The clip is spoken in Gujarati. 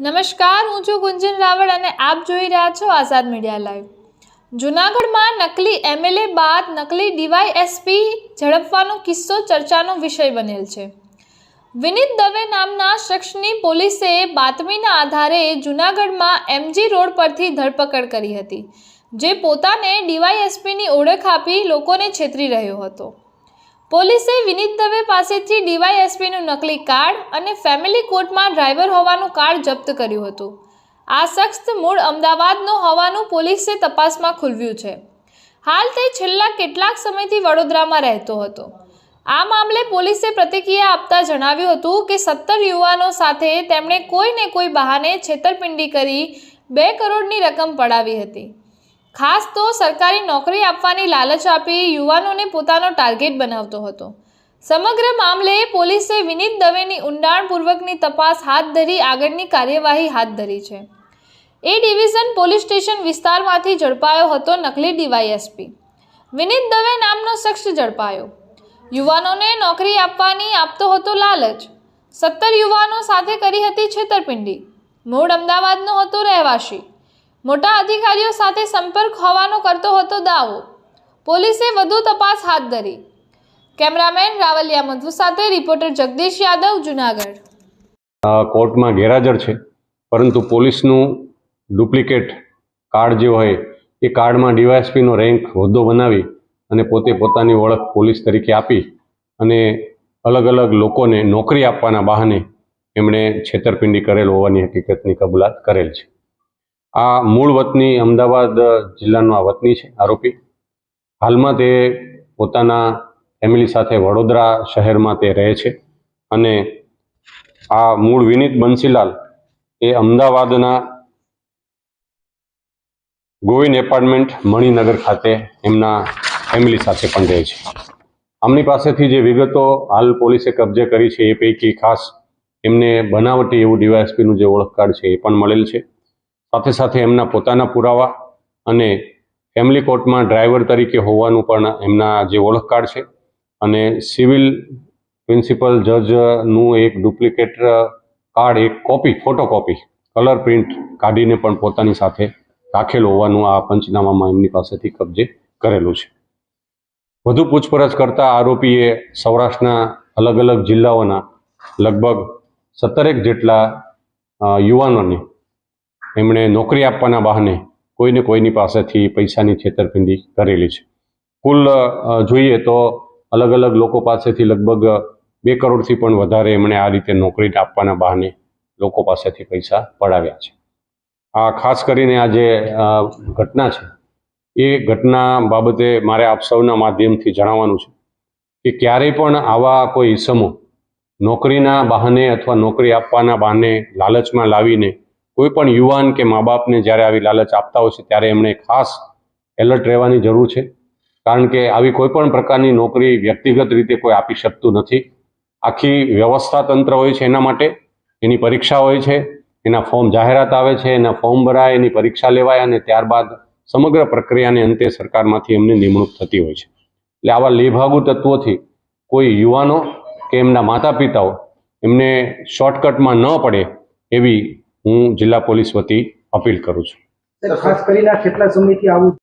નમસ્કાર, હું છું ગુંજન રાવળ અને આપ જોઈ રહ્યા છો આઝાદ મીડિયા લાઈવ. જૂનાગઢમાં નકલી એમએલએ બાદ નકલી ડીવાયએસપી ઝડપવાનો કિસ્સો ચર્ચાનો વિષય બનેલ છે. વિનીત દવે નામના શખ્સની પોલીસે બાતમીના આધારે જૂનાગઢમાં એમજી રોડ પરથી ધરપકડ કરી હતી, જે પોતાને ડીવાયએસપીની ઓળખ આપી લોકોને છેતરી રહ્યો હતો. પોલીસે વિનીત દવે પાસેથી ડીવાયએસપીનું નકલી કાર્ડ અને ફેમિલી કોર્ટમાં ડ્રાઈવર હોવાનું કાર્ડ જપ્ત કર્યું હતું. આ શખ્સ મૂળ અમદાવાદનો હોવાનું પોલીસે તપાસમાં ખુલવ્યું છે. હાલ તે છેલ્લા કેટલાક સમયથી વડોદરામાં રહેતો હતો. આ મામલે પોલીસે પ્રતિક્રિયા આપતા જણાવ્યું હતું કે સત્તર યુવાનો સાથે તેમણે કોઈને કોઈ બહાને છેતરપિંડી કરી બે કરોડની રકમ પડાવી હતી. ખાસ તો સરકારી નોકરી આપવાની લાલચ આપી યુવાનોને પોતાનો ટાર્ગેટ બનાવતો હતો. સમગ્ર મામલે પોલીસે વિનીત દવેની ઊંડાણપૂર્વકની તપાસ હાથ ધરી આગળની કાર્યવાહી હાથ ધરી છે. એ ડિવિઝન પોલીસ સ્ટેશન વિસ્તારમાંથી ઝડપાયો હતો નકલી ડીવાયએસપી. વિનીત દવે નામનો શખ્સ ઝડપાયો. યુવાનોને નોકરી આપવાની આપતો હતો લાલચ. સત્તર યુવાનો સાથે કરી હતી છેતરપિંડી. મૂળ અમદાવાદનો હતો રહેવાસી. મોટા અધિકારીઓ સાથે સંપર્ક હોવાનો કરતો હતો દાવો. પોલીસે વધુ તપાસ હાથ ધરી. કેમેરામેન રાવલિયા મધુ સાથે રિપોર્ટર જગદીશ યાદવ, જુનાગઢ. કોર્ટમાં ગેરહાજર છે, પરંતુ પોલીસનું ડુપ્લિકેટ કાર્ડ જે હોય, એ કાર્ડમાં ડીવાયએસપીનો રેન્ક હોદ્દો બનાવી અને પોતે પોતાની ઓળખ પોલીસ તરીકે આપી અને અલગ અલગ લોકોને નોકરી આપવાના બહાને એમણે છેતરપિંડી કરેલ હોવાની હકીકતની કબૂલાત કરેલ છે. આ મૂળ વતની અમદાવાદ જિલ્લાનો આ વતની છે, આરોપી. હાલમાં તે પોતાના ફેમિલી સાથે વડોદરા શહેરમાં તે રહે છે અને આ મૂળ વિનીત બંસીલાલ એ અમદાવાદના ગોવિંદ એપાર્ટમેન્ટ, મણિનગર ખાતે એમના ફેમિલી સાથે પણ રહે છે. આમની પાસેથી જે વિગતો હાલ પોલીસે કબજે કરી છે એ પૈકી ખાસ એમને બનાવટી એવું ડીવાયએસપીનું જે ઓળખ કાર્ડ છે એ પણ મળેલ છે. સાથે સાથે એમના પોતાના પુરાવા અને ફેમિલી કોર્ટમાં ડ્રાઈવર તરીકે હોવાનું પણ એમના જે ઓળખ કાર્ડ છે. અને સિવિલ પ્રિન્સિપલ જજનું એક ડુપ્લિકેટ કાર્ડ એક કોપી ફોટોકોપી કલર પ્રિન્ટ કાઢીને પણ પોતાની સાથે રાખેલું હોવાનું આ પંચનામામાં એમની પાસેથી કબજે કરેલું છે. વધુ પૂછપરછ કરતા આરોપીએ સૌરાષ્ટ્રના અલગ અલગ જિલ્લાઓના લગભગ સત્તરેક જેટલા યુવાનોને એમણે નોકરી આપવાના બહાને કોઈને કોઈની પાસેથી પૈસાની છેતરપિંડી કરેલી છે. કુલ જોઈએ તો અલગ અલગ લોકો પાસેથી લગભગ બે કરોડથી પણ વધારે એમણે આ રીતે નોકરી આપવાના બહાને લોકો પાસેથી પૈસા પડાવ્યા છે. આ ખાસ કરીને આ જે ઘટના છે, એ ઘટના બાબતે મારે આપ સૌના માધ્યમથી જણાવવાનું છે કે ક્યારેય પણ આવા કોઈ ઇસમો નોકરીના બહાને અથવા નોકરી આપવાના બહાને લાલચમાં લાવીને કોઈ પણ યુવાન કે મા બાપને જ્યારે આવી લાલચ આપતા હોય છે, ત્યારે એમણે ખાસ એલર્ટ રહેવાની જરૂર છે. કારણ કે આવી કોઈ પણ પ્રકારની નોકરી વ્યક્તિગત રીતે કોઈ આપી શકતું નથી. આખી વ્યવસ્થા તંત્ર હોય છે એના માટે. એની પરીક્ષા હોય છે, એના ફોર્મ જાહેરાત આવે છે, એના ફોર્મ ભરાય, એની પરીક્ષા લેવાય અને ત્યારબાદ સમગ્ર પ્રક્રિયાને અંતે સરકારમાંથી એમની નિમણૂક થતી હોય છે. એટલે આવા લેભાગુ તત્વોથી કોઈ યુવાનો કે એમના માતા પિતાઓ એમને શોર્ટકટમાં ન પડે એવી હું જિલ્લા પોલીસ વતી અપીલ કરું છું. ખાસ કરીને કેટલા સમયથી આવું